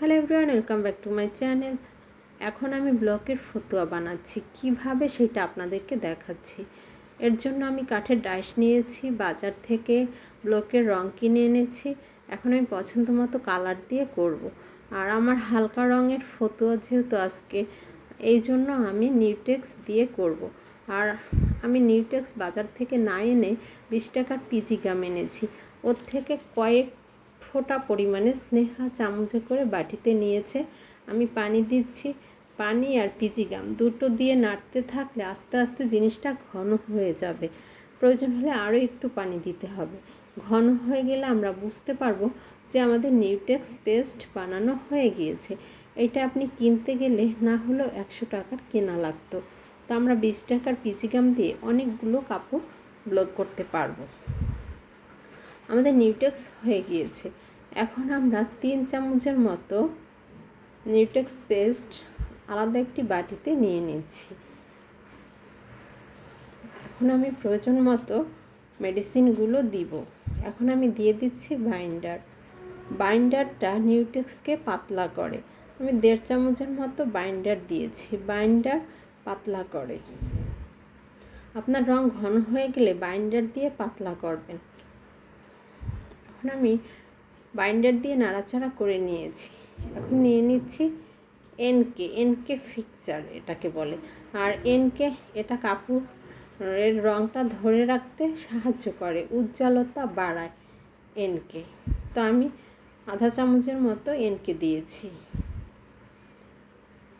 Hello everyone, welcome back to my channel. এখন আমি ব্লকের ফতুয়া বানাচ্ছি। কীভাবে সেটা আপনাদেরকে দেখাচ্ছি? এর জন্য আমি কাঠের ডাইস নিয়েছি, বাজার থেকে ব্লকের রং কিনে এনেছি। এখন আমি পছন্দ মতো কালার দিয়ে করব। আর আমার হালকা রঙের ফতুয়া যেহেতু আজকে, এই জন্য আমি নিউটেক্স দিয়ে করব। আর আমি নিউটেক্স বাজার থেকে না এনে বিশ টাকার পিজি গাম এনেছি। ওর থেকে কয়েক ফোটা পরিমাণে স্নেহা চামচে করে বাটিতে নিয়েছে। আমি পানি দিচ্ছি। পানি আর পিজি গাম দুটো দিয়ে নাড়তে থাকলে আস্তে আস্তে জিনিসটা ঘন হয়ে যাবে। প্রয়োজন হলে আরও একটু পানি দিতে হবে। ঘন হয়ে গেলে আমরা বুঝতে পারব যে আমাদের নিউটেক্স পেস্ট বানানো হয়ে গিয়েছে। এটা আপনি কিনতে গেলে না হলেও একশো টাকার কেনা লাগতো। তো আমরা বিশ টাকার পিচিগাম দিয়ে অনেকগুলো কাপড় ব্লক করতে পারব। আমাদের নিউটেক্স হয়ে গিয়েছে। এখন আমরা তিন চামচের মতো নিউটেক্স পেস্ট আলাদা একটি বাটিতে নিয়ে নিচ্ছি। এখন আমি প্রয়োজন মতো মেডিসিনগুলো দিব। এখন আমি দিয়ে দিচ্ছি বাইন্ডার বাইন্ডারটা নিউটেক্সকে পাতলা করে। আমি দেড় চামচের মতো বাইন্ডার দিয়েছি। বাইন্ডার পাতলা করে। আপনার রং ঘন হয়ে গেলে বাইন্ডার দিয়ে পাতলা করবেন। এখন আমি বাইন্ডার দিয়ে নাড়াচাড়া করে নিয়েছি। এখন নিয়ে নিচ্ছি এনকে এনকে ফিকচার এটাকে বলে। আর এনকে এটা কাপড় এর রঙটা ধরে রাখতে সাহায্য করে, উজ্জ্বলতা বাড়ায় এনকে তো আমি আধা চামচের মতো এনকে দিয়েছি।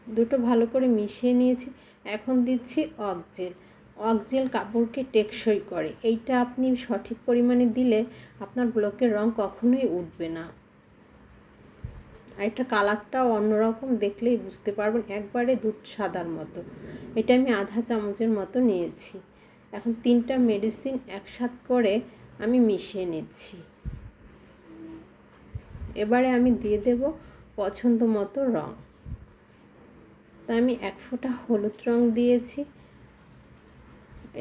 দুটো ভালো করে মিশিয়ে নিয়েছি। এখন দিচ্ছি অকজেল অকজেল কাপড়কে টেকসই করে। এইটা আপনি সঠিক পরিমাণে দিলে আপনার ব্লকের রং কখনোই উঠবে না। আর এটা কালারটাও অন্যরকম দেখলেই বুঝতে পারবেন, একবারে দুধ সাদার মতো। এটা আমি আধা চামচের মতো নিয়েছি। এখন তিনটা মেডিসিন একসাথ করে আমি মিশিয়ে নিচ্ছি। এবারে আমি দিয়ে দেব পছন্দ মতো রং। তা আমি এক ফোঁটা হলুদ রং দিয়েছি।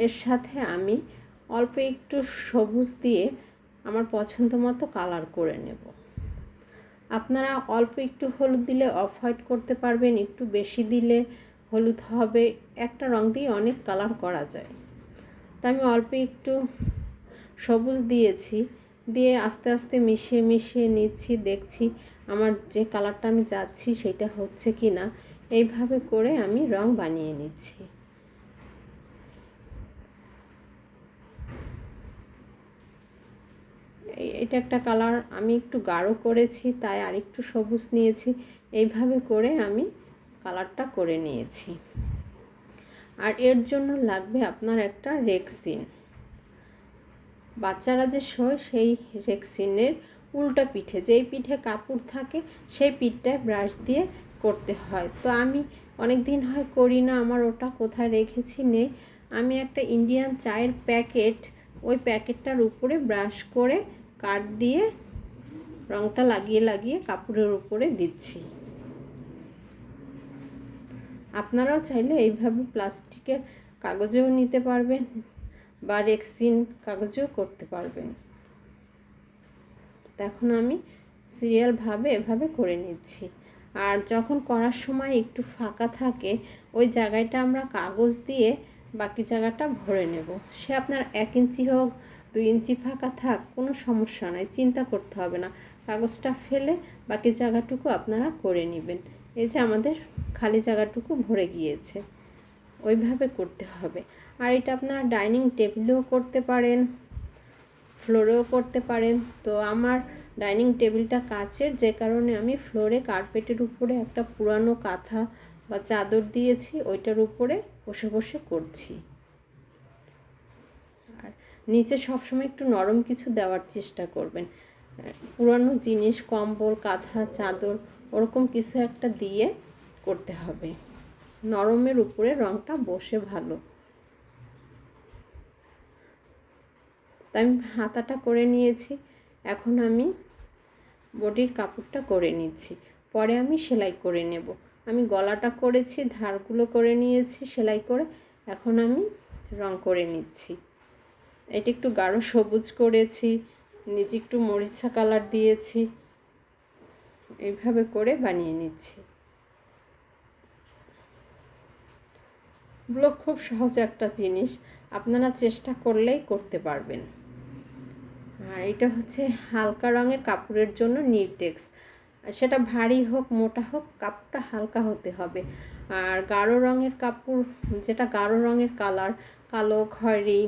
এর সাথে আমি অল্প একটু সবুজ দিয়ে আমার পছন্দ মতো কালার করে নেব। আপনারা অল্প একটু হলুদ দিলে অফ হোয়াইট করতে পারবেন, একটু বেশি দিলে হলুদ হবে, একটা রং দিয়ে অনেক কালার করা যায়। তা আমি অল্প একটু সবুজ দিয়েছি, দিয়ে আস্তে আস্তে মিশিয়ে মিশিয়ে নিচ্ছি, দেখছি আমার যে কালারটা আমি চাচ্ছি সেটা হচ্ছে কি না এইভাবে করে আমি রং বানিয়ে নিচ্ছি। এটা একটা কালার আমি একটু গাঢ় করেছি, তাই আরেকটু সবুজ নিয়েছি। এইভাবে করে আমি কালারটা করে নিয়েছি। আর এর জন্য লাগবে আপনার একটা রেক্সিন বাচ্চারা যে শোয় সেই রেক্সিনের উল্টা পিঠে, যেই পিঠে কাপড় থাকে সেই পিঠটায় ব্রাশ দিয়ে করতে হয়। তো আমি অনেক দিন হয় করি না, আমার ওটা কোথায় রেখেছি নেই। আমি একটা ইন্ডিয়ান চায়ের প্যাকেট ওই প্যাকেটটার উপরে ব্রাশ করে কাঠ দিয়ে রঙটা লাগিয়ে লাগিয়ে কাপড়ের উপরে দিচ্ছি। আপনারাও চাইলে এইভাবে প্লাস্টিকের কাগজেও নিতে পারবেন বা রেক্সিন কাগজেও করতে পারবেন। তখন আমি সিরিয়ালভাবে এভাবে করে নিচ্ছি। আর যখন করার সময় একটু ফাঁকা থাকে, ওই জায়গাটা আমরা কাগজ দিয়ে বাকি জায়গাটা ভরে নেব। সে আপনার এক ইঞ্চি হোক দুই ইঞ্চি ফাঁকা থাক, কোনো সমস্যা নয় চিন্তা করতে হবে না। কাগজটা ফেলে বাকি জায়গাটুকু আপনারা করে নেবেন। এই যে আমাদের খালি জায়গাটুকু ভরে গিয়েছে, ওইভাবে করতে হবে। আর এটা আপনারা ডাইনিং টেবিলেও করতে পারেন, ফ্লোরেও করতে পারেন। তো আমার ডাইনিং টেবিলটা কাচের, যে কারণে আমি ফ্লোরে কার্পেটের উপরে একটা পুরানো কাঁথা বা চাদর দিয়েছি, ওইটার উপরে বসে বসে করছি। নিচে সবসময় একটু নরম কিছু দেওয়ার চেষ্টা করবেন। পুরানো জিনিস, কম্বল, কাঁথা, চাদর, ওরকম কিছু একটা দিয়ে করতে হবে। নরমের উপরে রঙটা বসে ভালো। তাই আমি হাতাটা করে নিয়েছি, এখন আমি বডির কাপড়টা করে নিচ্ছি। পরে আমি সেলাই করে নেব। আমি গলাটা করেছি, ধারগুলো করে নিয়েছি, সেলাই করে এখন আমি রং করে নিচ্ছি। এটা একটু গাঢ় সবুজ করেছি, নিচে একটু মরিচা কালার দিয়েছি, এইভাবে করে বানিয়ে নিচ্ছি। ব্লক খুব সহজ একটা জিনিস, আপনারা চেষ্টা করলেই করতে পারবেন। আর এটা হচ্ছে হালকা রঙের কাপড়ের জন্য নিউটেক্স। সেটা ভারী হোক, মোটা হোক কাপড়টা হালকা হতে হবে। আর গাঢ় রঙের কাপড়, যেটা গাঢ় রঙের কালার, কালো, খয়েরি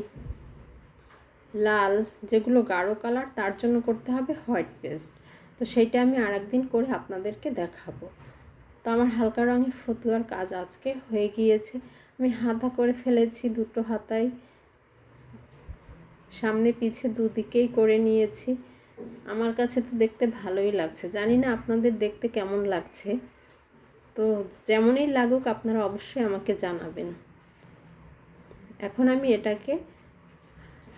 লাল যেগুলো গাঢ় কালার, তার জন্য করতে হবে হোয়াইট পেস্ট। তো সেইটা আমি আর একদিন করে আপনাদেরকে দেখাবো। তো আমার হালকা রঙের ফতুয়ার কাজ আজকে হয়ে গিয়েছে। আমি হাতা করে ফেলেছি দুটো হাতায় সামনে পিছে দুদিকেই করে নিয়েছি। আমার কাছে তো দেখতে ভালোই লাগছে। জানি না আপনাদের দেখতে কেমন লাগছে। তো যেমনই লাগুক আপনারা অবশ্যই আমাকে জানাবেন। এখন আমি এটাকে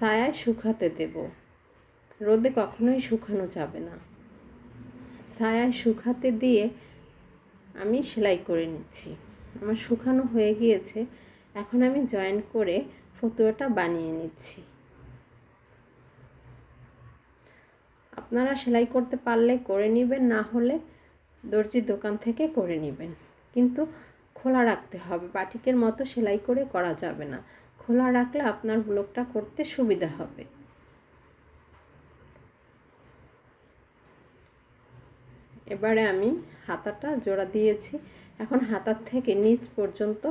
ছায়ায় শুকাতে দেব। রোদে কখনোই শুকানো যাবে না। ছায়ায় শুকাতে দিয়ে আমি সেলাই করে নিচ্ছি। আমার শুকানো হয়ে গিয়েছে। এখন আমি জয়েন করে ফতুয়াটা বানিয়ে নিচ্ছি। আপনারা সেলাই করতে পারলে করে নেবেন, না হলে দর্জির দোকান থেকে করে নেবেন। কিন্তু খোলা রাখতে হবে। বাটিকের মতো সেলাই করে করা যাবে না। খোলা রাখলে আপনার ব্লগটা করতে সুবিধা হবে। এবারে আমি হাতাটা জোড়া দিয়েছি। এখন হাতার থেকে নিচ পর্যন্ত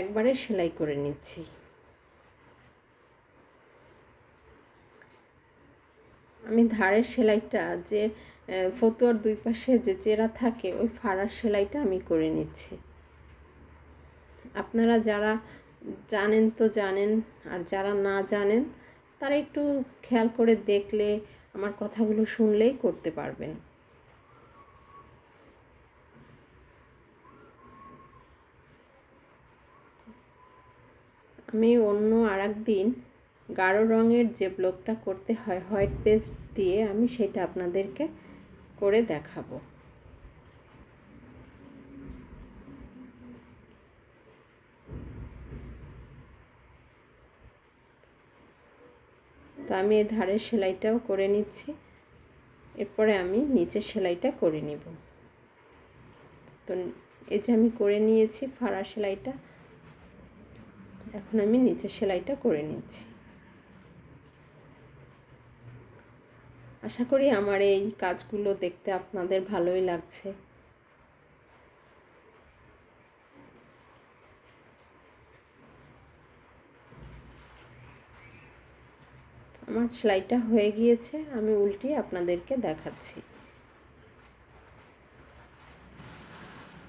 একবারে সেলাই করে নিচ্ছি। আমি ধারের সেলাইটা যে ফতুয়ার দুই পাশে যে চেরা থাকে, ওই ফাড়ার সেলাইটা আমি করে নিচ্ছি। আপনারা যারা জানেন তো জানেন, আর যারা না জানেন, তারা একটু খেয়াল করে দেখলে, আমার কথাগুলো শুনলেই করতে পারবেন। আমি অন্য আর দিন গাঢ় রঙের যে ব্লকটা করতে হয়, হোয়াইট পেস্ট দিয়ে, আমি সেটা আপনাদেরকে করে দেখাবো। তো আমি এই ধারের সেলাইটাও করে নিচ্ছি। এরপরে আমি নিচের সেলাইটা করে নিব। তো এই যে আমি করে নিয়েছি ফাড়া সেলাইটা, এখন আমি নিচের সেলাইটা করে নিচ্ছি। আশা করি আমার এই কাজগুলো দেখতে আপনাদের ভালোই লাগছে। আমার সেলাইটা হয়ে গিয়েছে, আমি উল্টিয়ে আপনাদেরকে দেখাচ্ছি।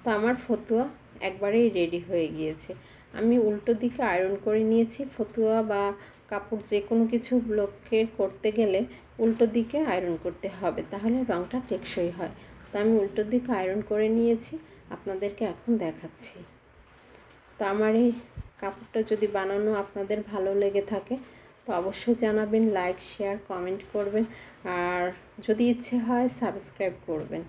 তো আমার ফতুয়া একবারেই রেডি হয়ে গিয়েছে। আমি উল্টো দিকে আয়রন করে নিয়েছি, ফতুয়া বা কাপড় যে কোনো কিছু ব্লকের করতে গেলে উল্টো দিকে আয়রন করতে হবে, তাহলে রঙটা টেকসই হয়। তো আমি উল্টো দিকে আয়রন করে নিয়েছি, আপনাদেরকে এখন দেখাচ্ছি। তো আমার এই কাপড়টা যদি বানানো আপনাদের ভালো লেগে থাকে তো অবশ্যই জানাবেন লাইক শেয়ার কমেন্ট করবেন। আর যদি ইচ্ছে হয় সাবস্ক্রাইব করবেন।